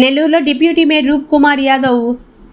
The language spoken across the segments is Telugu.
నెల్లూరులో deputy mayor Roop Kumar Yadav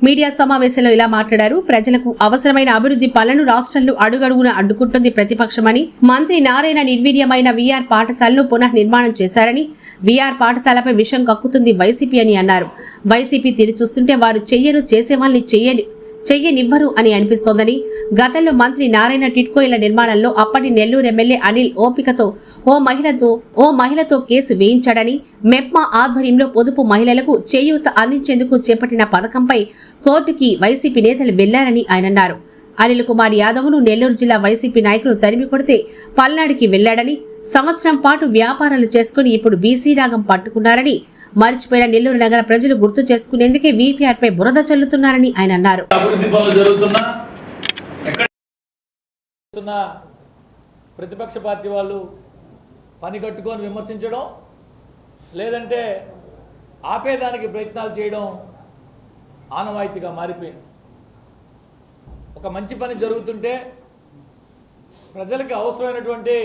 media సమావేశంలో ఇలా మాట్లాడారు. ప్రజలకు అవసరమైన అభివృద్ధి పనులను రాష్ట్రంలో అడుగడుగున అడ్డుకుంటుంది ప్రతిపక్షమని మంత్రి నారాయణ నిర్వీర్యమైన వీఆర్ పాఠశాలను పునః నిర్మాణం చేశారని వీఆర్ పాఠశాలపై విషం కక్కుతుంది వైసీపీ అని అన్నారు. వైసీపీ తీరు చూస్తుంటే వారు చెయ్యరు చేసేవాళ్ళని చెయ్యని చెయ్యనివ్వరు అని అనిపిస్తోందని గతంలో మంత్రి నారాయణ టిట్కో ఇళ్ళ నిర్మాణంలో అప్పటి నెల్లూరు ఎమ్మెల్యే అనిల్ ఓపికతో ఓ మహిళతో ఓ మహిళతో కేసు వేయించాడని మెప్మా ఆధ్వర్యంలో పొదుపు మహిళలకు చేయూత అందించేందుకు చేపట్టిన పథకంపై కోర్టుకి వైసీపీ నేతలు వెళ్ళారని ఆయన అన్నారు. అనిల్ కుమార్ యాదవ్ను నెల్లూరు జిల్లా వైసీపీ నాయకులు తరిమి కొడితే పల్నాడుకి వెళ్ళాడని సంవత్సరం పాటు వ్యాపారాలు చేసుకుని ఇప్పుడు బీసీ రాగం పట్టుకున్నారని మరిచిపోయిన నెల్లూరు నగర ప్రజలు గుర్తు చేసుకునేందుకే వీపీఆర్ పై బురద చల్లుతున్నారని ఆయన అన్నారు. అభివృద్ధి జరుగుతున్నా ఎక్కడ ప్రతిపక్ష పార్టీ వాళ్ళు పని కట్టుకొని విమర్శించడం లేదంటే ఆపేదానికి ప్రయత్నాలు చేయడం ఆనవాయితీగా మారిపోయింది. ఒక మంచి పని జరుగుతుంటే ప్రజలకి అవసరమైనటువంటి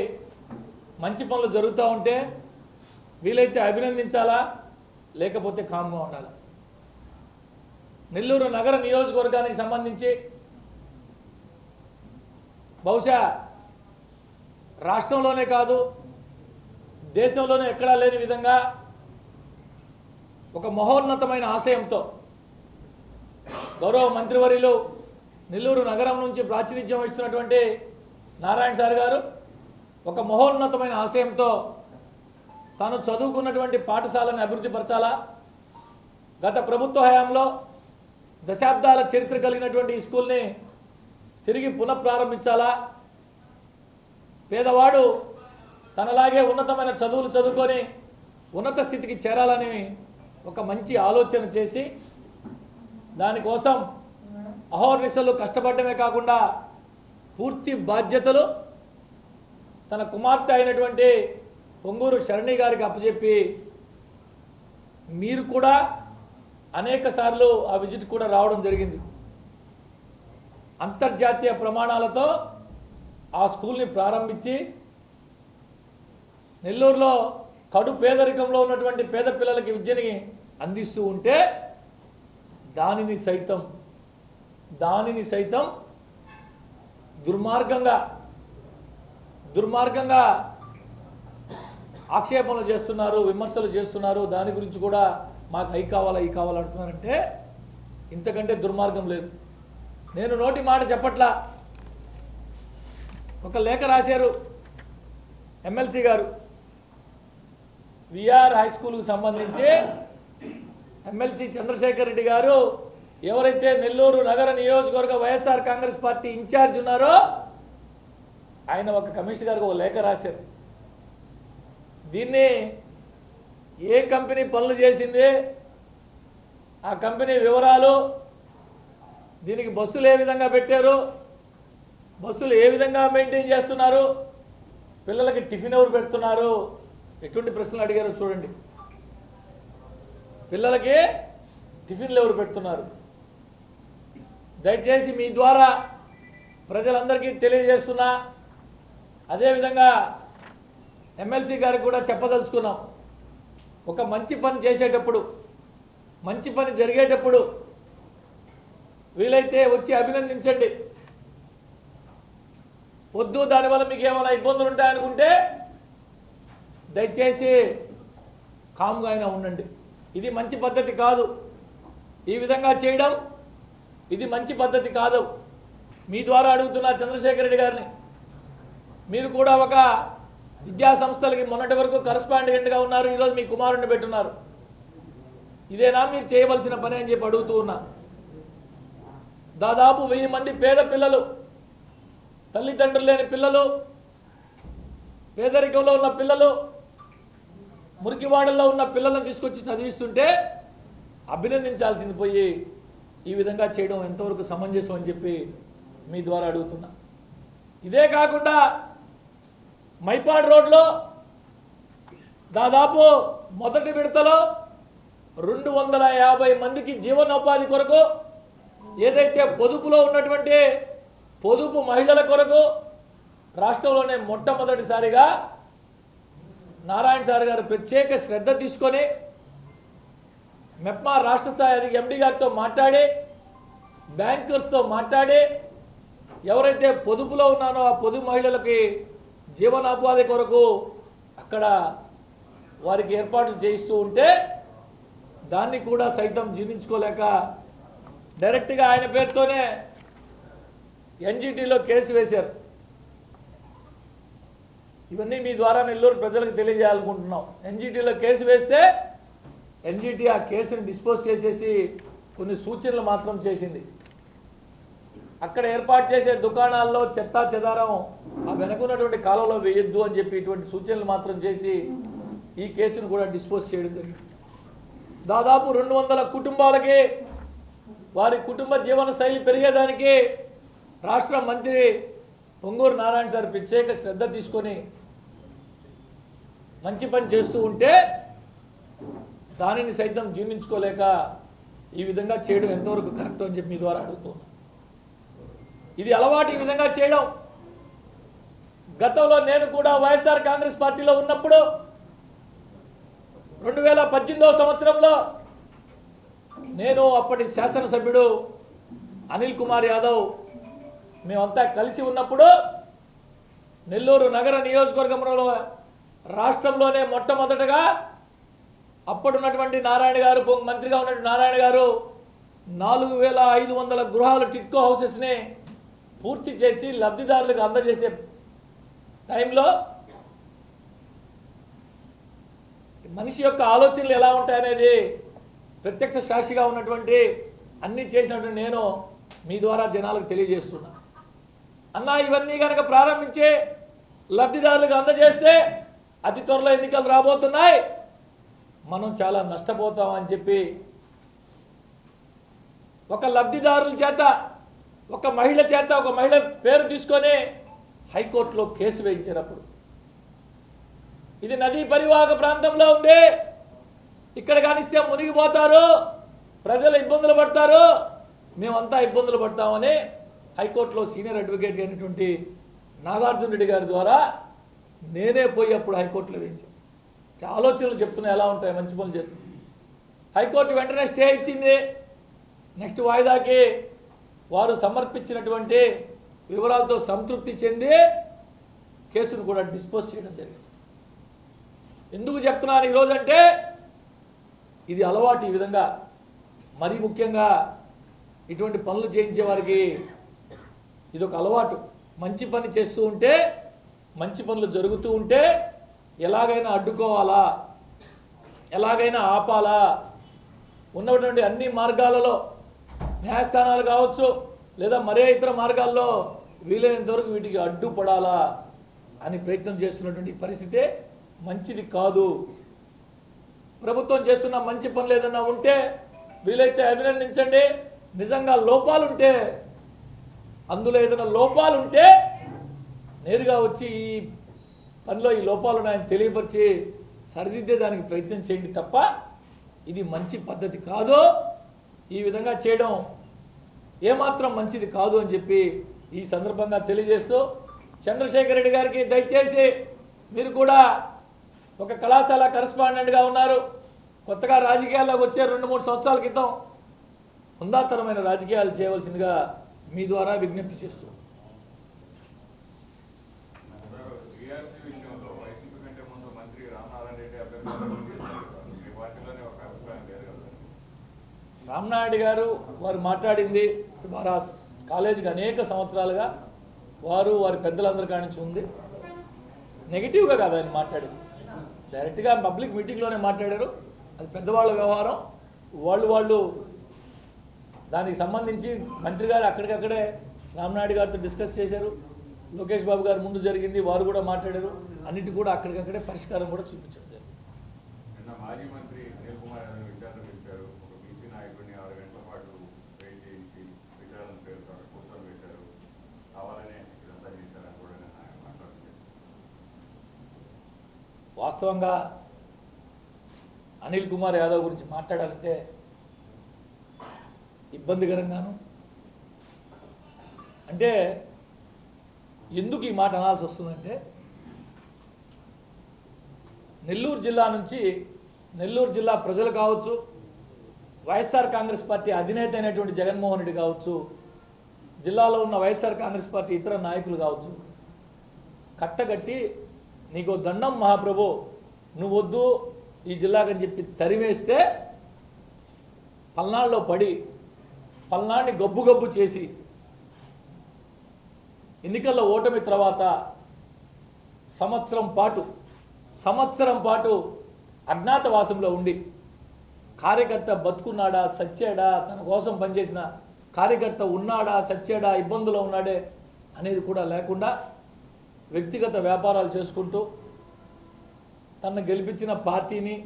మంచి పనులు జరుగుతూ ఉంటే వీలైతే అభినందించాలా? లేకపోతే కామ్గా ఉండాలి. నెల్లూరు నగర నియోజకవర్గానికి సంబంధించి బహుశా రాష్ట్రంలోనే కాదు దేశంలోనే ఎక్కడా లేని విధంగా ఒక మహోన్నతమైన ఆశయంతో గౌరవ మంత్రివర్యులు నెల్లూరు నగరం నుంచి ప్రాతినిధ్యం వహిస్తున్నటువంటి నారాయణ సార్ గారు ఒక మహోన్నతమైన ఆశయంతో తాను చదువుకున్నటువంటి పాఠశాలను అభివృద్ధి పరచాలా? గత ప్రభుత్వ హయాంలో దశాబ్దాల చరిత్ర కలిగినటువంటి ఈ స్కూల్ని తిరిగి పునఃప్రారంభించాలా? పేదవాడు తనలాగే ఉన్నతమైన చదువులు చదువుకొని ఉన్నత స్థితికి చేరాలని ఒక మంచి ఆలోచన చేసి దానికోసం అహోర్నిశలు కష్టపడమే కాకుండా పూర్తి బాధ్యతలు తన కుమార్తె అయినటువంటి పొంగూరు శరణి గారికి అప్పచెప్పి మీరు కూడా అనేక సార్లు ఆ విజిట్ కూడా రావడం జరిగింది. అంతర్జాతీయ ప్రమాణాలతో ఆ స్కూల్ని ప్రారంభించి నెల్లూరులో కడు పేదరికంలో ఉన్నటువంటి పేద పిల్లలకి విద్యని అందిస్తూ ఉంటే దానిని సైతం దానిని సైతం దుర్మార్గంగా దుర్మార్గంగా ఆక్షేపణలు చేస్తున్నారు విమర్శలు చేస్తున్నారు. దాని గురించి కూడా మాకు అయి కావాలా ఈ కావాలా అంటున్నారంటే ఇంతకంటే దుర్మార్గం లేదు. నేను నోటి మాట చెప్పట్లా. ఒక లేఖ రాశారు ఎమ్మెల్సీ గారు. విఆర్ హై స్కూల్కి సంబంధించి ఎమ్మెల్సీ చంద్రశేఖర్ రెడ్డి గారు ఎవరైతే నెల్లూరు నగర నియోజకవర్గ వైఎస్ఆర్ కాంగ్రెస్ పార్టీ ఇన్ఛార్జ్ ఉన్నారో ఆయన ఒక కమిషనర్ గారికి ఒక లేఖ రాశారు. దీన్ని ఏ కంపెనీ పనులు చేసింది ఆ కంపెనీ వివరాలు దీనికి బస్సులు ఏ విధంగా పెట్టారు బస్సులు ఏ విధంగా మెయింటైన్ చేస్తున్నారు పిల్లలకి టిఫిన్ ఎవరు పెడుతున్నారు ఎటువంటి ప్రశ్నలు అడిగారో చూడండి. పిల్లలకి టిఫిన్లు ఎవరు పెడుతున్నారు? దయచేసి మీ ద్వారా ప్రజలందరికీ తెలియజేస్తున్నా అదేవిధంగా ఎమ్మెల్సీ గారికి కూడా చెప్పదలుచుకున్నాం. ఒక మంచి పని చేసేటప్పుడు మంచి పని జరిగేటప్పుడు వీలైతే వచ్చి అభినందించండి. వద్దు దానివల్ల మీకు ఏమైనా ఇబ్బందులు ఉంటాయనుకుంటే దయచేసి కామ్గా అయినా ఉండండి. ఇది మంచి పద్ధతి కాదు. ఈ విధంగా చేయడం ఇది మంచి పద్ధతి కాదు. మీ ద్వారా అడుగుతున్న చంద్రశేఖర్ రెడ్డి గారిని మీరు కూడా ఒక విద్యా సంస్థలకి మొన్నటి వరకు కరస్పాండెంట్గా ఉన్నారు ఈరోజు మీ కుమారుడిని పెట్టున్నారు. ఇదేనా మీరు చేయవలసిన పని అని చెప్పి అడుగుతూ ఉన్నా. దాదాపు వెయ్యి మంది పేద పిల్లలు తల్లిదండ్రులు లేని పిల్లలు పేదరికంలో ఉన్న పిల్లలు మురికివాడల్లో ఉన్న పిల్లలను తీసుకొచ్చి చదివిస్తుంటే అభినందించాల్సింది పోయి ఈ విధంగా చేయడం ఎంతవరకు సమంజసం అని చెప్పి మీ ద్వారా అడుగుతున్నా. ఇదే కాకుండా మైపాడ్ రోడ్లో దాదాపు మొదటి విడతలో రెండు వందల యాభై మందికి జీవనోపాధి కొరకు ఏదైతే పొదుపులో ఉన్నటువంటి పొదుపు మహిళల కొరకు రాష్ట్రంలోనే మొట్టమొదటిసారిగా నారాయణ సార్ గారు ప్రత్యేక శ్రద్ధ తీసుకొని మెప్మా రాష్ట్ర స్థాయి ఎండి గారితో మాట్లాడి బ్యాంకర్స్తో మాట్లాడి ఎవరైతే పొదుపులో ఉన్నానో ఆ పొదుపు మహిళలకి జీవనోపాధి కొరకు అక్కడ వారికి ఏర్పాట్లు చేయిస్తూ ఉంటే దాన్ని కూడా సైతం జీర్ణించుకోలేక డైరెక్ట్గా ఆయన పేరుతోనే ఎన్జిటీలో కేసు వేశారు. ఇవన్నీ మీ ద్వారా నెల్లూరు ప్రజలకు తెలియజేయాలనుకుంటున్నాం. ఎన్జిటీలో కేసు వేస్తే ఎన్జిటి ఆ కేసుని డిస్పోజ్ చేసేసి కొన్ని సూచనలు మాత్రం చేసింది. అక్కడ ఏర్పాటు చేసే దుకాణాల్లో చెత్తా చెదారం ఆ వెనకున్నటువంటి కాలంలో వేయొద్దు అని చెప్పి ఇటువంటి సూచనలు మాత్రం చేసి ఈ కేసును కూడా డిస్పోజ్ చేయడం జరిగింది. దాదాపు రెండు వందల కుటుంబాలకి వారి కుటుంబ జీవన శైలి పెరిగేదానికి రాష్ట్ర మంత్రి పొంగూరు నారాయణ సార్ ప్రత్యేక శ్రద్ధ తీసుకొని మంచి పని చేస్తూ ఉంటే దానిని సైతం జీర్ణించుకోలేక ఈ విధంగా చేయడం ఎంతవరకు కరెక్ట్ అని చెప్పి మీ ద్వారా అడుగుతున్నాను. ఇది అలవాటు ఈ విధంగా చేయడం. గతంలో నేను కూడా వైఎస్ఆర్ కాంగ్రెస్ పార్టీలో ఉన్నప్పుడు రెండు వేల పద్దెనిమిదవ సంవత్సరంలో నేను అప్పటి శాసనసభ్యుడు అనిల్ కుమార్ యాదవ్ మేమంతా కలిసి ఉన్నప్పుడు నెల్లూరు నగర నియోజకవర్గంలో రాష్ట్రంలోనే మొట్టమొదటగా అప్పుడున్నటువంటి నారాయణ గారు మంత్రిగా ఉన్నటువంటి నారాయణ గారు నాలుగు వేల ఐదు వందల గృహాలు టిట్కో హౌసెస్ని పూర్తి చేసి లబ్ధిదారులకు అందజేసే టైంలో మనిషి యొక్క ఆలోచనలు ఎలా ఉంటాయనేది ప్రత్యక్ష సాక్షిగా ఉన్నటువంటి అన్ని చేసినటువంటి నేను మీ ద్వారా జనాలకు తెలియజేస్తున్నా. అన్నా ఇవన్నీ కనుక ప్రారంభించి లబ్ధిదారులకు అందజేస్తే అతి త్వరలో ఎన్నికలు రాబోతున్నాయి. మనం చాలా నష్టపోతామని చెప్పి ఒక లబ్ధిదారుల చేత ఒక మహిళ చేత ఒక మహిళ పేరు తీసుకొని హైకోర్టులో కేసు వేయించినప్పుడు. ఇది నదీ పరివాహక ప్రాంతంలో ఉంది. ఇక్కడ కానిస్తే మునిగిపోతారు. ప్రజలు ఇబ్బందులు పడతారు. మేమంతా ఇబ్బందులు పడతామని హైకోర్టులో సీనియర్ అడ్వకేట్ అయినటువంటి నాగార్జున రెడ్డి గారి ద్వారా నేనే పోయి అప్పుడు హైకోర్టులో వేయించాను. ఆలోచనలు చెప్తున్నా ఎలా ఉంటాయి మంచి పనులు చేస్తుంది హైకోర్టు వెంటనే స్టే ఇచ్చింది. నెక్స్ట్ వాయిదాకి వారు సమర్పించినటువంటి వివరాలతో సంతృప్తి చెంది కేసును కూడా డిస్పోజ్ చేయడం జరిగింది. ఎందుకు చెప్తున్నాను ఈరోజు అంటే ఇది అలవాటు ఈ విధంగా. మరీ ముఖ్యంగా ఇటువంటి పనులు చేయించే వారికి ఇది ఒక అలవాటు. మంచి పని చేస్తూ ఉంటే మంచి పనులు జరుగుతూ ఉంటే ఎలాగైనా అడ్డుకోవాలా? ఎలాగైనా ఆపాలా? ఉన్నటువంటి అన్ని మార్గాలలో న్యాయస్థానాలు కావచ్చు లేదా మరే ఇతర మార్గాల్లో వీలైనంత వరకు వీటికి అడ్డుపడాలా అని ప్రయత్నం చేస్తున్నటువంటి పరిస్థితే మంచిది కాదు. ప్రభుత్వం చేస్తున్న మంచి పనులు ఏదైనా ఉంటే వీలైతే అభినందించండి. నిజంగా లోపాలుంటే అందులో ఏదైనా లోపాలుంటే నేరుగా వచ్చి ఈ పనిలో ఈ లోపాలు ఉన్నాయని తెలియపరిచి సరిదిద్దే దానికి ప్రయత్నం చేయండి తప్ప ఇది మంచి పద్ధతి కాదు. ఈ విధంగా చేయడం ఏమాత్రం మంచిది కాదు అని చెప్పి ఈ సందర్భంగా తెలియజేస్తూ చంద్రశేఖర్ రెడ్డి గారికి దయచేసి మీరు కూడా ఒక కళాశాల కరస్పాండెంట్గా ఉన్నారు. కొత్తగా రాజకీయాల్లోకి వచ్చే రెండు మూడు సంవత్సరాల క్రితం హుందాతరమైన రాజకీయాలు చేయవలసిందిగా మీ ద్వారా విజ్ఞప్తి చేస్తూ టీఆర్సీ విషయంలో వైసీపీ కంటే ముందు మంత్రి రామనారాయణ రెడ్డి అభ్యర్థులు మీ పార్టీలోనే ఒక అభిప్రాయం లేదు కదా రామ్నాయుడు గారు వారు మాట్లాడింది వారు ఆ కాలేజీకి అనేక సంవత్సరాలుగా వారు వారి పెద్దలందరి కానించి ఉంది. నెగిటివ్గా కాదు ఆయన మాట్లాడింది. డైరెక్ట్గా పబ్లిక్ మీటింగ్లోనే మాట్లాడారు. అది పెద్దవాళ్ళ వ్యవహారం. వాళ్ళు వాళ్ళు దానికి సంబంధించి మంత్రి గారు అక్కడికక్కడే రామ్నాయుడు గారితో డిస్కస్ చేశారు. లోకేష్ బాబు గారు ముందు జరిగింది. వారు కూడా మాట్లాడారు. అన్నిటి కూడా అక్కడికక్కడే పరిష్కారం కూడా చూపించారు జరిగింది మాజీ మంత్రి అనిల్ కుమార్ యాదవ్ విచారణ పిలిచారు ఒక బీసీ నాయకుడిని ఆరు గంటల పాటు వెయిట్ చేయించి విచారణ పేరుతో అక్కడ కూర్చొని పెట్టారు కావాలనే ఇదంతా చేశారని కూడా నిన్న ఆయన మాట్లాడుతున్నారు వాస్తవంగా అనిల్ కుమార్ యాదవ్ గురించి మాట్లాడాలంటే ఇబ్బందికరంగాను. అంటే ఎందుకు ఈ మాట అనాల్సి వస్తుందంటే నెల్లూరు జిల్లా నుంచి నెల్లూరు జిల్లా ప్రజలు కావచ్చు వైఎస్ఆర్ కాంగ్రెస్ పార్టీ అధినేత అయినటువంటి జగన్మోహన్ రెడ్డి కావచ్చు జిల్లాలో ఉన్న వైఎస్ఆర్ కాంగ్రెస్ పార్టీ ఇతర నాయకులు కావచ్చు కట్టగట్టి నీకు దండం మహాప్రభు నువ్వు వద్దు ఈ జిల్లాకని చెప్పి తరిమేస్తే పల్నాడులో పడి పల్నాడిని గబ్బు గబ్బు చేసి ఎన్నికల్లో ఓటమి తర్వాత సంవత్సరం పాటు సంవత్సరం పాటు అజ్ఞాతవాసంలో ఉండి కార్యకర్త బతుకున్నాడా సచ్చాడా తన కోసం పనిచేసిన కార్యకర్త ఉన్నాడా సచ్చాడా ఇబ్బందులో ఉన్నాడే అనేది కూడా లేకుండా వ్యక్తిగత వ్యాపారాలు చేసుకుంటూ తనను గెలిపించిన పార్టీని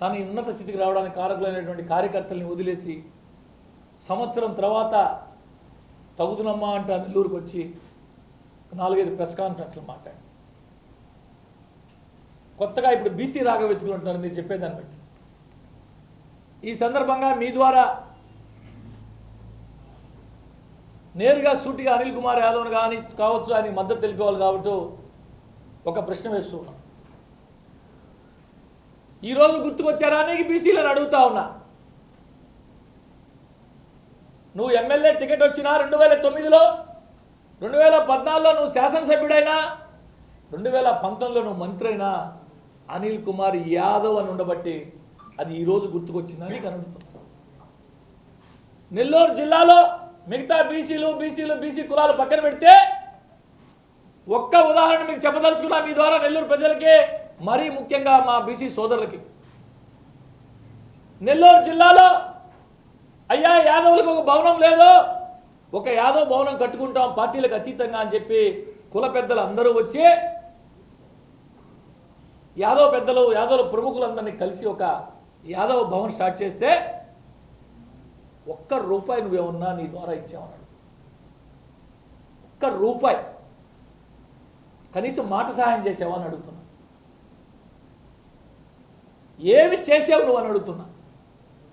తన ఉన్నత స్థితికి రావడానికి కారకులైనటువంటి కార్యకర్తల్ని వదిలేసి సంవత్సరం తర్వాత తగుదునమ్మా అంట నెల్లూరుకు వచ్చి నాలుగైదు ప్రెస్ కాన్ఫరెన్స్లు మాట్లాడి కొత్తగా ఇప్పుడు బీసీ రాగవెత్తుకుంటున్నారు మీరు చెప్పేదాన్ని బట్టి. ఈ సందర్భంగా మీ ద్వారా నేరుగా సూటిగా అనిల్ కుమార్ యాదవ్ కానీ కావచ్చు ఆయన మద్దతు తెలిపేవాళ్ళు కాబట్టి ఒక ప్రశ్న వేస్తున్నాం. ఈరోజు గుర్తుకొచ్చారా? అని బీసీలను అడుగుతా ఉన్నా. నువ్వు ఎమ్మెల్యే టికెట్ వచ్చినా రెండు వేల తొమ్మిదిలో రెండు వేల పద్నాలుగులో నువ్వు శాసనసభ్యుడైనా రెండు వేల పంతొమ్మిదిలో నువ్వు మంత్రి అయినా అనిల్ కుమార్ యాదవ్ అని ఉండబట్టి అది ఈరోజు గుర్తుకొచ్చిందని కనుడుతుంది నెల్లూరు జిల్లాలో మిగతా బీసీలు బీసీలు బీసీ కులాలు పక్కన పెడితే ఒక్క ఉదాహరణ మీకు చెప్పదలుచుకున్నా మీ ద్వారా నెల్లూరు ప్రజలకి మరీ ముఖ్యంగా మా బీసీ సోదరులకి. నెల్లూరు జిల్లాలో అయ్యా యాదవులకు ఒక భవనం లేదు ఒక యాదవ్ భవనం కట్టుకుంటాం పార్టీలకు అతీతంగా అని చెప్పి కుల పెద్దలు అందరూ వచ్చి యాదవ్ పెద్దలు యాదవ్ ప్రముఖులందరినీ కలిసి ఒక యాదవ్ భవన్ స్టార్ట్ చేస్తే ఒక్క రూపాయి నువ్వేమన్నా నీ ద్వారా ఇచ్చావన్నాడు. ఒక్క రూపాయి. కనీసం మాట సహాయం చేసావని అడుగుతున్నా. ఏమి చేసావు నువ్వు అని అడుగుతున్నా.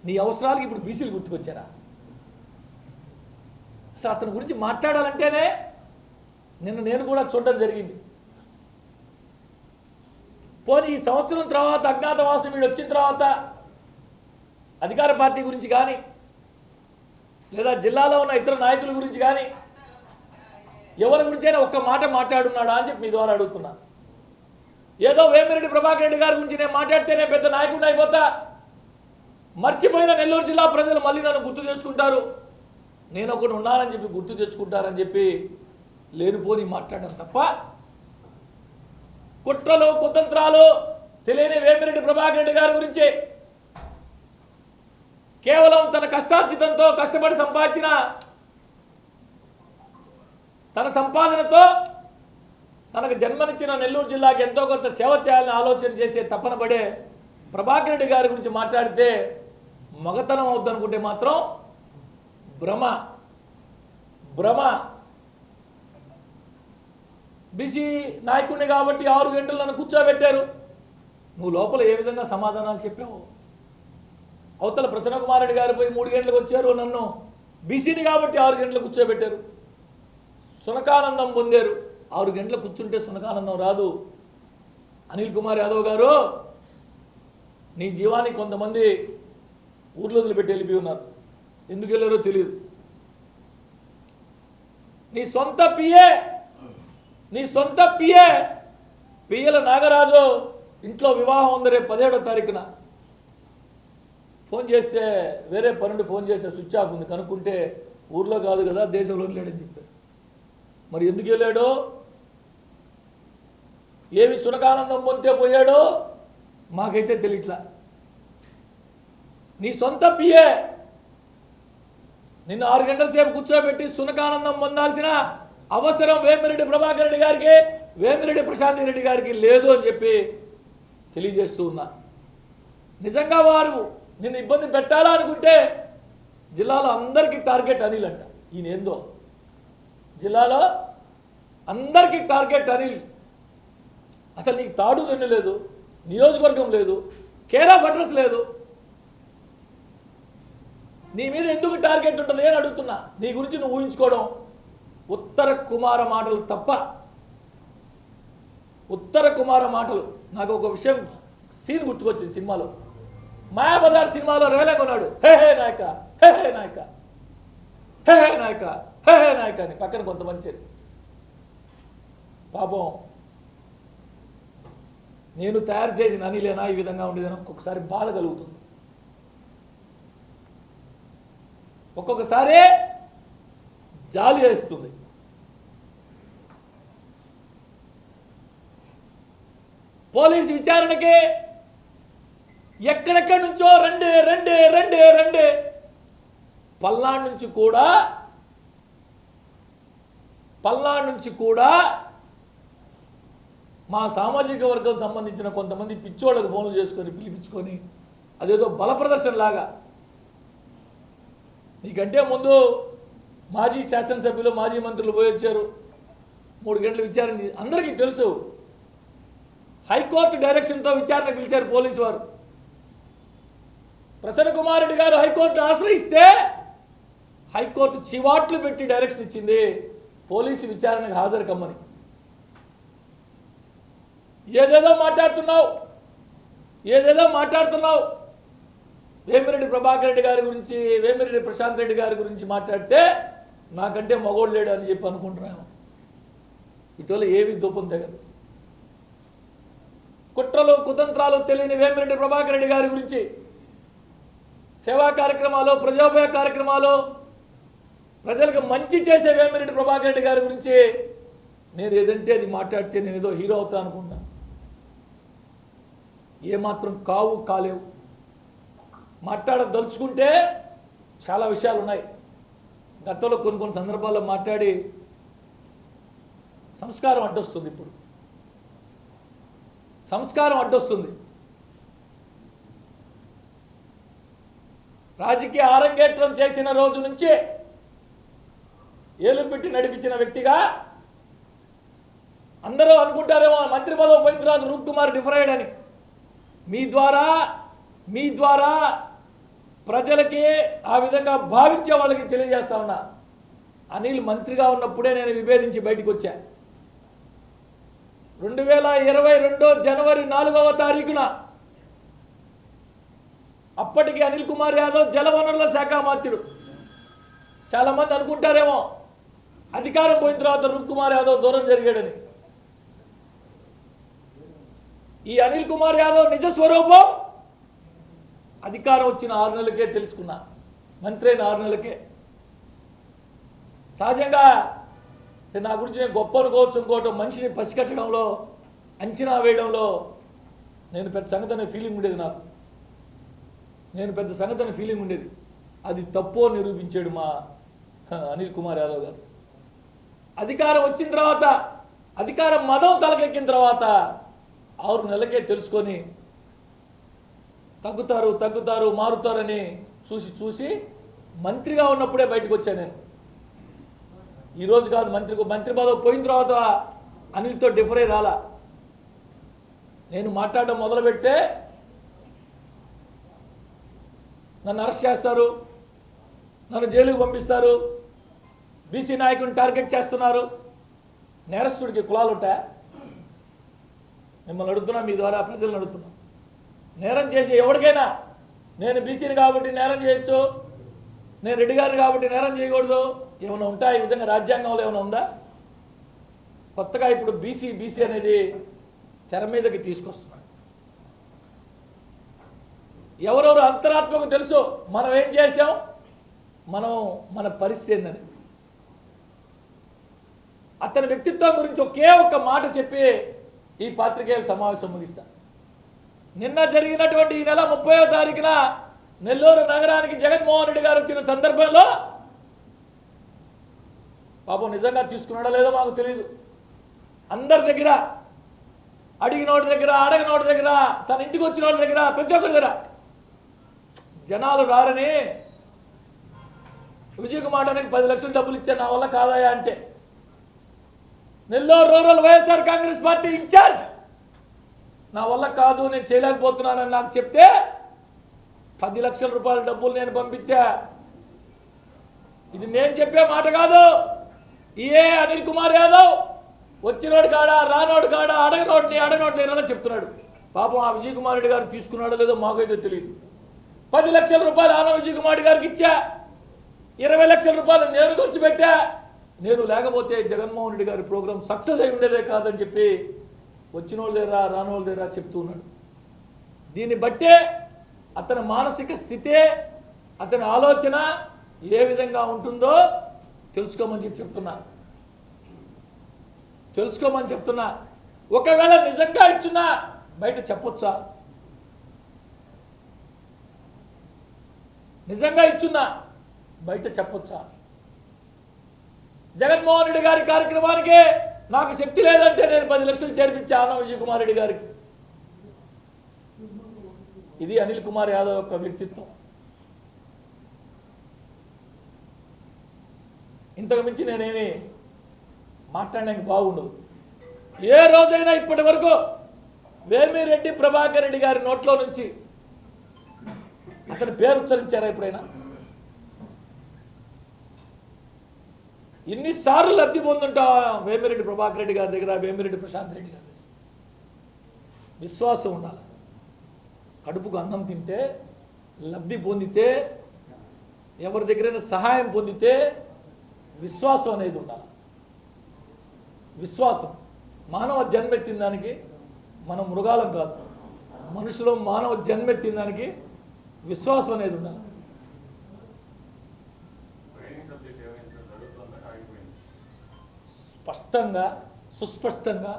నీ అవసరాలకి ఇప్పుడు బీసీలు గుర్తుకొచ్చారా? అసలు అతని గురించి మాట్లాడాలంటేనే నిన్న నేను కూడా చూడడం జరిగింది. పోనీ ఈ సంవత్సరం తర్వాత అజ్ఞాతవాసం వీడు వచ్చిన తర్వాత అధికార పార్టీ గురించి కానీ లేదా జిల్లాలో ఉన్న ఇతర నాయకుల గురించి కానీ ఎవరి గురించైనా ఒక్క మాట మాట్లాడున్నాడా అని చెప్పి మీ ద్వారా అడుగుతున్నా. ఏదో వేమిరెడ్డి ప్రభాకర్ రెడ్డి గారి గురించి నేను మాట్లాడితేనే పెద్ద నాయకుడు అయిపోతా. మర్చిపోయిన నెల్లూరు జిల్లా ప్రజలు మళ్ళీ నన్ను గుర్తు చేసుకుంటారు. నేను ఒకటి ఉన్నానని చెప్పి గుర్తు తెచ్చుకుంటారని చెప్పి లేనిపోని మాట్లాడడం తప్ప కుట్రలు కుతంత్రాలు తెలియని వేమిరెడ్డి ప్రభాకర్ రెడ్డి గారి గురించి కేవలం తన కష్టార్జితంతో కష్టపడి సంపాదించిన తన సంపాదనతో తనకు జన్మనిచ్చిన నెల్లూరు జిల్లాకి ఎంతో కొంత సేవ చేయాలని ఆలోచన చేసే తపన పడే ప్రభాకర్ రెడ్డి గారి గురించి మాట్లాడితే మగతనం అవుద్దనుకుంటే మాత్రం భ్రమ. భ్రమ. బీసీ నాయకుడిని కాబట్టి ఆరు గంటలు నన్ను కూర్చోబెట్టారు. నువ్వు లోపల ఏ విధంగా సమాధానాలు చెప్పావు? అవతల ప్రసన్న కుమారుడి గారు పోయి మూడు గంటలకు వచ్చారు నన్ను. బీసీని కాబట్టి ఆరు గంటలకు కూర్చోబెట్టారు. సునకానందం పొందారు. ఆరు గంటలు కూర్చుంటే సునకానందం రాదు. అనిల్ కుమార్ యాదవ్ గారు నీ జీవాన్ని కొంతమంది ఊర్లో వదిలిపెట్టి వెళ్ళిపోయి ఉన్నారు. ఎందుకు వెళ్ళారో తెలియదు నీ సొంత పిఏ నీ సొంత పిఏ పియ్యల నాగరాజు ఇంట్లో వివాహం ఉంది రేపు పదిహేడో తారీఖున. ఫోన్ చేస్తే వేరే పనుండి ఫోన్ చేస్తే స్విచ్ ఆఫ్ ఉంది. కనుక్కుంటే ఊర్లో కాదు కదా దేశంలో లేడని చెప్పారు మరి ఎందుకు వెళ్ళాడో? ఏమి సునకానందం పొందితే పోయాడో మాకైతే తెలియట్లా నీ సొంత పిఏ నిన్ను ఆరు గంటల సేపు కూర్చోబెట్టి సునకానందం పొందాల్సిన అవసరం వేమిరెడ్డి ప్రభాకర్ రెడ్డి గారికి వేమిరెడ్డి ప్రశాంత్ రెడ్డి గారికి లేదు అని చెప్పి తెలియజేస్తూ ఉన్నా. నిజంగా వారు నిన్ను ఇబ్బంది పెట్టాలా అనుకుంటే జిల్లాలో అందరికీ టార్గెట్ అనిల్ అంట. ఈయన ఏందో జిల్లాలో అందరికీ టార్గెట్ అనిల్. అసలు నీకు తాడు దొన్ని లేదు నియోజకవర్గం లేదు కేర్ ఆఫ్ అడ్రస్ లేదు. నీ మీద ఎందుకు టార్గెట్ ఉంటుంది అని అడుగుతున్నా. నీ గురించి నువ్వు ఊహించుకోవడం ఉత్తర కుమార మాటలు తప్ప. ఉత్తర కుమార మాటలు. నాకు ఒక విషయం సీన్ గుర్తుకొచ్చింది సినిమాలో. మాయాబజార్ సినిమాలో రేలే కొన్నాడు. హే హే నాయక హే హే నాయక హే హే నాయక హే హే నాయక అని పక్కన కొంతమంది చేరు. పాపం నేను తయారు చేసిన అనిలేనా ఈ విధంగా ఉండేదని ఒక్కొక్కసారి బాధ కలుగుతుంది. ఒక్కొక్కసారి జాలి వేస్తుంది. పోలీస్ విచారణకి ఎక్కడెక్కడి నుంచో రెండు రెండు రెండు రండి. పల్నాడు నుంచి కూడా పల్నాడు నుంచి కూడా మా సామాజిక వర్గం సంబంధించిన కొంతమంది పిచ్చోళ్ళకు ఫోన్లు చేసుకొని పిలిపించుకొని అదేదో బల ప్రదర్శన లాగా. నీకంటే ముందు మాజీ శాసనసభ్యులు మాజీ మంత్రులు పోయి వచ్చారు. మూడు గంటలు విచారణ అందరికీ తెలుసు. హైకోర్టు డైరెక్షన్తో విచారణ పిలిచారు పోలీసు వారు. ప్రసన్న కుమార్ రెడ్డి గారు హైకోర్టు ఆశ్రయిస్తే హైకోర్టు చివాట్లు పెట్టి డైరెక్షన్ ఇచ్చింది. పోలీసు విచారణకు హాజరు కమ్మని. ఏదేదో మాట్లాడుతున్నావు. ఏదేదో మాట్లాడుతున్నావు. వేమిరెడ్డి ప్రభాకర్ రెడ్డి గారి గురించి వేమిరెడ్డి ప్రశాంత్ రెడ్డి గారి గురించి మాట్లాడితే నాకంటే మగోడు లేడు అని చెప్పి అనుకుంటున్నాను. ఇటీవల ఏవి దూపం తెగదు. కుట్రలు కుతంత్రాలు తెలియని వేమిరెడ్డి ప్రభాకర్ రెడ్డి గారి గురించి సేవా కార్యక్రమాలు ప్రజోపయోగ కార్యక్రమాలు ప్రజలకు మంచి చేసే వేమిరెడ్డి ప్రభాకర్ రెడ్డి గారి గురించి నేను ఏదంటే అది మాట్లాడితే నేను ఏదో హీరో అవుతా అనుకుంటా. ఏమాత్రం కావు కాలేవు. మాట్లాడదలుచుకుంటే చాలా విషయాలు ఉన్నాయి గతంలో కొన్ని కొన్ని సందర్భాల్లో మాట్లాడి సంస్కారం అడ్డొస్తుంది ఇప్పుడు. సంస్కారం అడ్డొస్తుంది. రాజకీయ ఆరంగేట్రం చేసిన రోజు నుంచి ఏలు పెట్టి నడిపించిన వ్యక్తిగా అందరూ అనుకుంటారేమో మంత్రి పదవి పోయిన తర్వాత రూప్ కుమార్ డిఫరైడ్ అని. మీ ద్వారా మీ ద్వారా ప్రజలకి ఆ విధంగా భావించే వాళ్ళకి తెలియజేస్తా ఉన్నా. అనిల్ మంత్రిగా ఉన్నప్పుడే నేను విభేదించి బయటకు వచ్చా. రెండు వేల ఇరవై రెండో జనవరి నాలుగవ తారీఖున అప్పటికి అనిల్ కుమార్ యాదవ్ జలవనరుల శాఖ మంత్రుడు. చాలా మంది అనుకుంటారేమో అధికారం పోయిన తర్వాత రూప్ కుమార్ యాదవ్ దూరం జరిగాడని. ఈ అనిల్ కుమార్ యాదవ్ నిజ స్వరూపం? అధికారం వచ్చిన ఆరు నెలలకే తెలుసుకున్నా. మంత్రి అయిన ఆరు నెలలకే. సహజంగా నా గురించి నేను గొప్ప అనుకోవచ్చు ఇంకోటి మనిషిని పసికట్టడంలో అంచనా వేయడంలో నేను పెద్ద సంగతి అనే ఫీలింగ్ ఉండేది నాకు. నేను పెద్ద సంగతి అనే ఫీలింగ్ ఉండేది. అది తప్పు నిరూపించాడు మా అనిల్ కుమార్ యాదవ్ గారు. అధికారం వచ్చిన తర్వాత అధికారం మదం తలకెక్కిన తర్వాత ఆరు నెలలకే తెలుసుకొని తగ్గుతారు తగ్గుతారు మారుతారని చూసి చూసి మంత్రిగా ఉన్నప్పుడే బయటకు వచ్చాను నేను. ఈరోజు కాదు మంత్రి మంత్రి పదవి పోయిన తర్వాత అనిల్తో డిఫర్ అయి రాలా. నేను మాట్లాడడం మొదలు పెడితే నన్ను అరెస్ట్ చేస్తారు. నన్ను జైలుకు పంపిస్తారు. బీసీ నాయకుని టార్గెట్ చేస్తున్నారు. నేరస్తుడికి కులాలు ఉంటాయా? మిమ్మల్ని అడుగుతున్నా మీ ద్వారా ప్రజలను అడుగుతున్నా. నేరం చేసే ఎవరికైనా నేను బీసీని కాబట్టి నేరం చేయొచ్చు. నేను రెడ్డి గారిని కాబట్టి నేరం చేయకూడదు. ఏమైనా ఉంటా? ఈ విధంగా రాజ్యాంగంలో ఏమైనా ఉందా? కొత్తగా ఇప్పుడు బీసీ బీసీ అనేది తెర మీదకి తీసుకొస్తుంది ఎవరెవరు అంతరాత్మకు తెలుసు మనం ఏం చేసాం మనం మన పరిస్థితి ఏందని. అతని వ్యక్తిత్వం గురించి ఒకే ఒక్క మాట చెప్పి ఈ పాత్రికేయుల సమావేశం ముగిస్తా నిన్న జరిగినటువంటి ఈ నెల ముప్పయో తారీఖున నెల్లూరు నగరానికి జగన్మోహన్ రెడ్డి గారు వచ్చిన సందర్భంలో పాపం నిజంగా తీసుకున్నాడో లేదో మాకు తెలియదు అందరి దగ్గర అడిగినోడి దగ్గర అడగనోడి దగ్గర తన ఇంటికి వచ్చిన వాళ్ళ దగ్గర ప్రతి ఒక్కరి దగ్గర జనాలు రారని విజయ్ కుమార్ అనేది పది లక్షలు డబ్బులు ఇచ్చారు నా వల్ల కాదాయా అంటే. Nellore rural YSR Congress party incharge. నా వల్ల కాదు నేను చేయలేకపోతున్నానని నాకు చెప్తే పది లక్షల రూపాయల డబ్బులు నేను పంపించా. ఇది నేను చెప్పే మాట కాదు. ఏ అనిల్ కుమార్ యాదవ్ వచ్చినోడు కాడా రానోడు కాడా అడగనోడిని అడగనోడు లేరని చెప్తున్నాడు. పాపం ఆ విజయ్ కుమార్ రెడ్డి గారు తీసుకున్నాడో లేదో మాకైతే తెలియదు. పది లక్షల రూపాయలు ఆనవ విజయ్ గారికి ఇచ్చా. ఇరవై లక్షల రూపాయలు నేను ఖర్చు పెట్టా నేను లేకపోతే జగన్మోహన్ రెడ్డి గారి ప్రోగ్రాం సక్సెస్ అయి ఉండేదే కాదని చెప్పి వచ్చిన వాళ్ళు లేరా రానోళ్ళు లేరా చెప్తూ ఉన్నాడు. దీన్ని బట్టే అతని మానసిక స్థితే అతని ఆలోచన ఏ విధంగా ఉంటుందో తెలుసుకోమని చెప్పి చెప్తున్నా. తెలుసుకోమని చెప్తున్నా. ఒకవేళ నిజంగా ఇచ్చున్నా బయట చెప్పొచ్చా? నిజంగా ఇచ్చున్నా? బయట చెప్పొచ్చా? జగన్మోహన్ రెడ్డి గారి కార్యక్రమానికి నాకు శక్తి లేదంటే నేను పది లక్షలు చేర్పించా ఆనవ విజయ్ కుమార్ రెడ్డి గారికి. ఇది అనిల్ కుమార్ యాదవ్ యొక్క వ్యక్తిత్వం. ఇంతకు మించి నేనేమి మాట్లాడడానికి బాగుండదు. ఏ రోజైనా ఇప్పటి వరకు వేమిరెడ్డి ప్రభాకర్ రెడ్డి గారి నోట్లో నుంచి అతని పేరు ఉచ్చరించారా ఎప్పుడైనా? ఇన్నిసార్లు లబ్ధి పొందుంటా వేమిరెడ్డి ప్రభాకర్ రెడ్డి గారి దగ్గర వేమిరెడ్డి ప్రశాంత్ రెడ్డి గారి దగ్గర. విశ్వాసం ఉండాలి. కడుపుకు అన్నం తింటే లబ్ధి పొందితే ఎవరి దగ్గరైనా సహాయం పొందితే విశ్వాసం అనేది ఉండాలి. విశ్వాసం. మానవ జన్మెత్తిన దానికి మనం మృగాలం కాదు. మనుషులో మానవ జన్మెత్తిన దానికి విశ్వాసం అనేది ఉండాలి. స్పష్టంగా సుస్పష్టంగా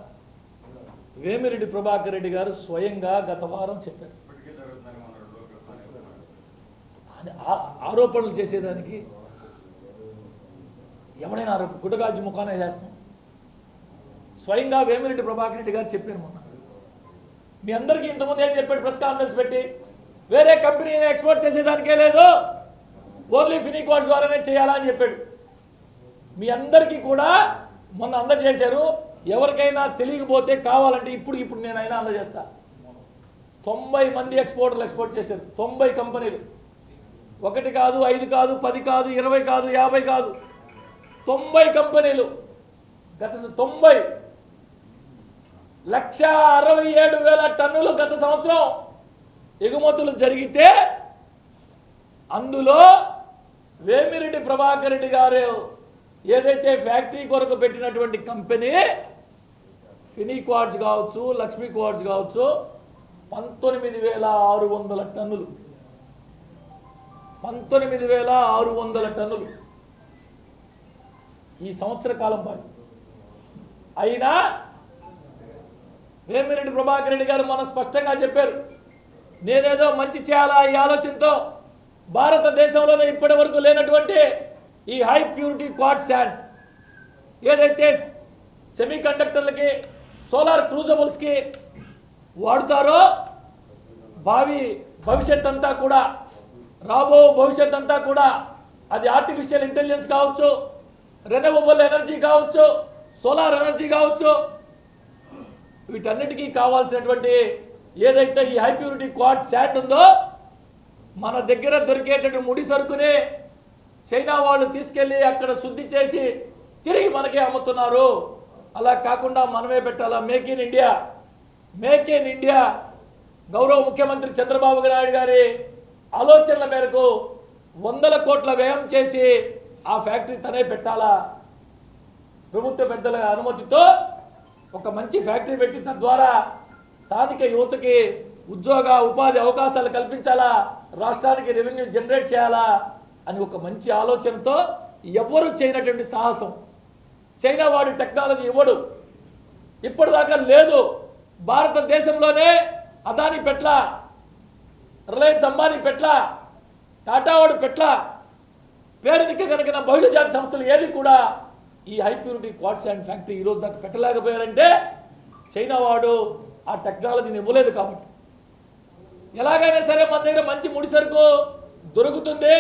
వేమిరెడ్డి ప్రభాకర్ రెడ్డి గారు స్వయంగా గత వారం చెప్పారు. ఆరోపణలు చేసేదానికి ఎవడైనా ఆరోపణ గుటగాల్చి ముఖానే చేస్తాం. స్వయంగా వేమిరెడ్డి ప్రభాకర్ రెడ్డి గారు చెప్పారు మొన్న. మీ అందరికీ ఇంతకుముందు ఏం చెప్పాడు? ప్రెస్ కాన్ఫరెన్స్ పెట్టి వేరే కంపెనీని ఎక్స్పోర్ట్ చేసేదానికే లేదు. ఓన్లీ ఫినిక్వాడ్స్ ద్వారానే చేయాలా అని చెప్పాడు. మీ అందరికీ కూడా మొన్న అందజేశారు ఎవరికైనా తెలియకపోతే కావాలంటే ఇప్పుడు ఇప్పుడు నేను అయినా అందజేస్తా. తొంభై మంది ఎక్స్పోర్టర్లు ఎక్స్పోర్ట్ చేశారు తొంభై కంపెనీలు. ఒకటి కాదు ఐదు కాదు పది కాదు ఇరవై కాదు యాభై కాదు. తొంభై కంపెనీలు. గత తొంభై. లక్ష అరవై ఏడు వేల టన్నులు గత సంవత్సరం. ఎగుమతులు జరిగితే అందులో వేమిరెడ్డి ప్రభాకర్ రెడ్డి గారు ఏదైతే ఫ్యాక్టరీ కొరకు పెట్టినటువంటి కంపెనీ ఫినీ క్వార్డ్స్ కావచ్చు లక్ష్మీ క్వార్డ్స్ కావచ్చు పంతొమ్మిది వేల ఆరు వందల టన్నులు. పంతొమ్మిది వేల ఆరు వందల టన్నులు. ఈ సంవత్సర కాలం పాటు. అయినా వేమిరెడ్డి ప్రభాకర్ రెడ్డి గారు మన స్పష్టంగా చెప్పారు. నేనేదో మంచి చేయాలా ఈ ఆలోచనతో భారతదేశంలోనే ఇప్పటి వరకు లేనటువంటి ఈ హై ప్యూరిటీ క్వాడ్ శాండ్ ఏదైతే సెమీ కండక్టర్లకి సోలార్ క్రూజబుల్స్కి వాడుతారో భావి భవిష్యత్ అంతా కూడా రాబో భవిష్యత్ అంతా కూడా అది ఆర్టిఫిషియల్ ఇంటెలిజెన్స్ కావచ్చు రెన్యూవబుల్ ఎనర్జీ కావచ్చు సోలార్ ఎనర్జీ కావచ్చు వీటన్నిటికీ కావాల్సినటువంటి ఏదైతే ఈ హై ప్యూరిటీ క్వాడ్ శాండ్ ఉందో మన దగ్గర దొరికేటటువంటి ముడి సరుకునే చైనా వాళ్ళు తీసుకెళ్ళి అక్కడ శుద్ధి చేసి తిరిగి మనకే అమ్ముతున్నారు. అలా కాకుండా మనమే పెట్టాలా? Make in India. Make in India. గౌరవ ముఖ్యమంత్రి చంద్రబాబు నాయుడు గారి ఆలోచనల మేరకు వందల కోట్ల వ్యయం చేసి ఆ ఫ్యాక్టరీ తనే పెట్టాలా? ప్రభుత్వ పెద్దల అనుమతితో ఒక మంచి ఫ్యాక్టరీ పెట్టి తద్వారా స్థానిక యువతకి ఉద్యోగ ఉపాధి అవకాశాలు కల్పించాలా? రాష్ట్రానికి రెవెన్యూ జనరేట్ చేయాలా? అని ఒక మంచి ఆలోచనతో ఎవరు చేయనటువంటి సాహసం? చైనా వాడు టెక్నాలజీ ఇవ్వడు ఇప్పటిదాకా లేదు. భారతదేశంలోనే అదాని పెట్ల రిలయన్స్ అంబానీ పెట్ల టాటావాడు పెట్ల పేరునికి కనుక బహుళ జాతి సంస్థలు ఏది కూడా ఈ high purity quartz and factory ఈరోజు దాకా పెట్టలేకపోయారంటే చైనా వాడు ఆ టెక్నాలజీని ఇవ్వలేదు కాబట్టి. ఎలాగైనా సరే మన దగ్గర మంచి ముడి సరుకు దొరుకుతుంది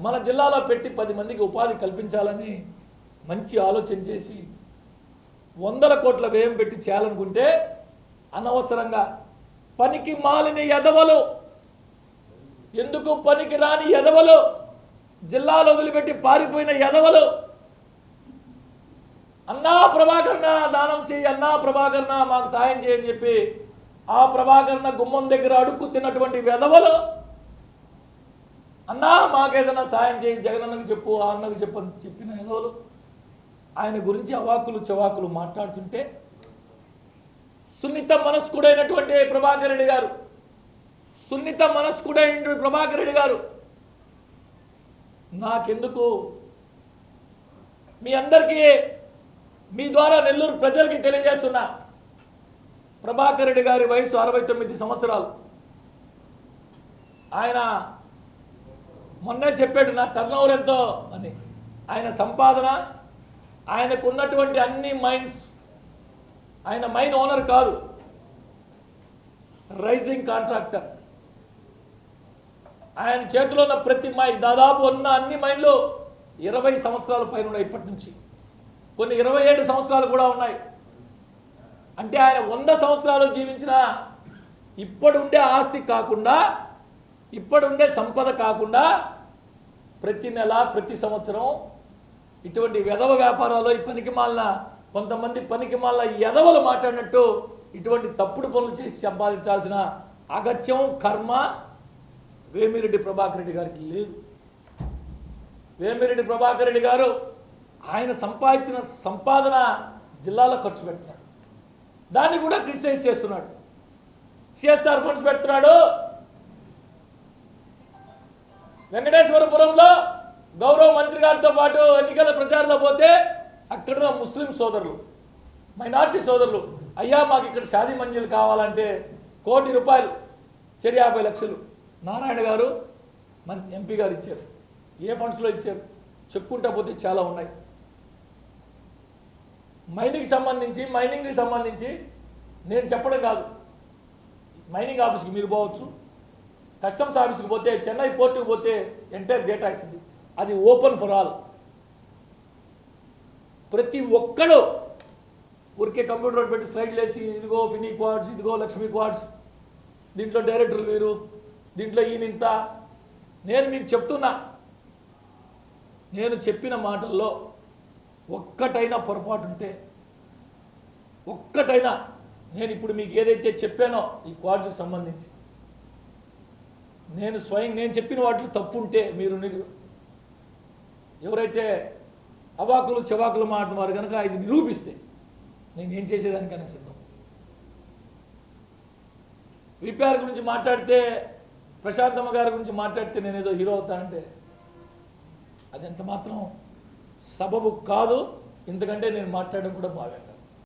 మన జిల్లాలో పెట్టి పది మందికి ఉపాధి కల్పించాలని మంచి ఆలోచన చేసి వందల కోట్ల వ్యయం పెట్టి చేయాలనుకుంటే అనవసరంగా పనికి మాలిన ఎదవలు ఎందుకు పనికి రాని ఎదవలు జిల్లాలో వదిలిపెట్టి పారిపోయిన ఎదవలు అన్నా ప్రభాకరణ దానం చేయి అన్నా ప్రభాకరణ మాకు సాయం చేయని చెప్పి ఆ ప్రభాకరణ గుమ్మం దగ్గర అడుక్కు తిన్నటువంటి వెధవలు అన్నా మాకేదైనా సాయం చేయి జగనన్నకు చెప్పు ఆ అన్నకు చెప్పు చెప్పిన వెధవలు ఆయన గురించి అవాకులు చవాకులు మాట్లాడుతుంటే సున్నిత మనస్కుడైనటువంటి ప్రభాకర్ రెడ్డి గారు సున్నిత మనస్కుడైన ప్రభాకర్ రెడ్డి గారు నాకెందుకు? మీ అందరికీ మీ ద్వారా నెల్లూరు ప్రజలకి తెలియజేస్తున్నా ప్రభాకర్ రెడ్డి గారి వయసు అరవై తొమ్మిది సంవత్సరాలు. ఆయన మొన్నే చెప్పాడు నా టర్న్ ఓవర్ ఎంతో అని. ఆయన సంపాదన ఆయనకు ఉన్నటువంటి అన్ని మైండ్స్ ఆయన మైన్ ఓనర్ కాదు రైజింగ్ కాంట్రాక్టర్. ఆయన చేతిలో ఉన్న ప్రతి మై దాదాపు ఉన్న అన్ని మైన్లు ఇరవై సంవత్సరాల పైన ఉన్నాయి ఇప్పటి నుంచి. కొన్ని ఇరవై ఏడు సంవత్సరాలు కూడా ఉన్నాయి. అంటే ఆయన వంద సంవత్సరాలు జీవించిన ఇప్పుడుండే ఆస్తి కాకుండా ఇప్పుడుండే సంపద కాకుండా ప్రతి నెల ప్రతి సంవత్సరం ఇటువంటి వెధవ వ్యాపారాలు ఈ పనికి మాలిన కొంతమంది పనికి మాలిన ఎదవలు మాట్లాడినట్టు ఇటువంటి తప్పుడు పనులు చేసి సంపాదించాల్సిన అగత్యం కర్మ వేమిరెడ్డి ప్రభాకర్ రెడ్డి గారికి లేదు. వేమిరెడ్డి ప్రభాకర్ రెడ్డి గారు ఆయన సంపాదించిన సంపాదన జిల్లాలో ఖర్చు పెడుతున్నాడు. దాన్ని కూడా క్రిటిసైజ్ చేస్తున్నాడు. సిఎస్ఆర్ ఫండ్స్ పెడుతున్నాడు. వెంకటేశ్వరపురంలో గౌరవ మంత్రి గారితో పాటు ఎన్నికల ప్రచారంలో పోతే అక్కడ ముస్లిం సోదరులు మైనార్టీ సోదరులు అయ్యా మాకు ఇక్కడ షాదీ మంజిల్ కావాలంటే కోటి రూపాయలు చెరి యాభై లక్షలు. నారాయణ గారు మన ఎంపీ గారు ఇచ్చారు. ఏ ఫండ్స్లో ఇచ్చారు? చెప్పుకుంటా పోతే చాలా ఉన్నాయి. మైనింగ్కి సంబంధించి మైనింగ్కి సంబంధించి నేను చెప్పడం కాదు. మైనింగ్ ఆఫీస్కి మీరు పోవచ్చు. కస్టమ్స్ ఆఫీస్కి పోతే చెన్నై పోర్టుకు పోతే ఎంటైర్ డేటా ఇస్తుంది అది ఓపెన్ ఫర్ ఆల్ ప్రతి ఒక్కడు ఊరికే కంప్యూటర్ పెట్టి స్లైడ్లు వేసి ఇదిగో ఫినీ క్వార్డ్స్ ఇదిగో లక్ష్మీ క్వార్డ్స్ దీంట్లో డైరెక్టర్లు మీరు దీంట్లో ఈయన ఇంత. నేను మీకు చెప్తున్నా నేను చెప్పిన మాటల్లో ఒక్కటైనా పొరపాటు ఉంటే ఒక్కటైనా నేను ఇప్పుడు మీకు ఏదైతే చెప్పానో ఈ క్వాడ్స్కి సంబంధించి నేను స్వయం నేను చెప్పిన వాటిలో తప్పు ఉంటే మీరు ఎవరైతే అవాకులు చవాకులు మాట్లాడుతున్నారు కనుక ఇది నిరూపిస్తే నేను ఏం చేసేదానికైనా సిద్ధం. విపిఆర్ గురించి మాట్లాడితే ప్రశాంతమ్మ గారి గురించి మాట్లాడితే నేను ఏదో హీరో అవుతానంటే అది ఎంత మాత్రం సబబు కాదు. ఇంతకంటే నేను మాట్లాడడం కూడా బాగా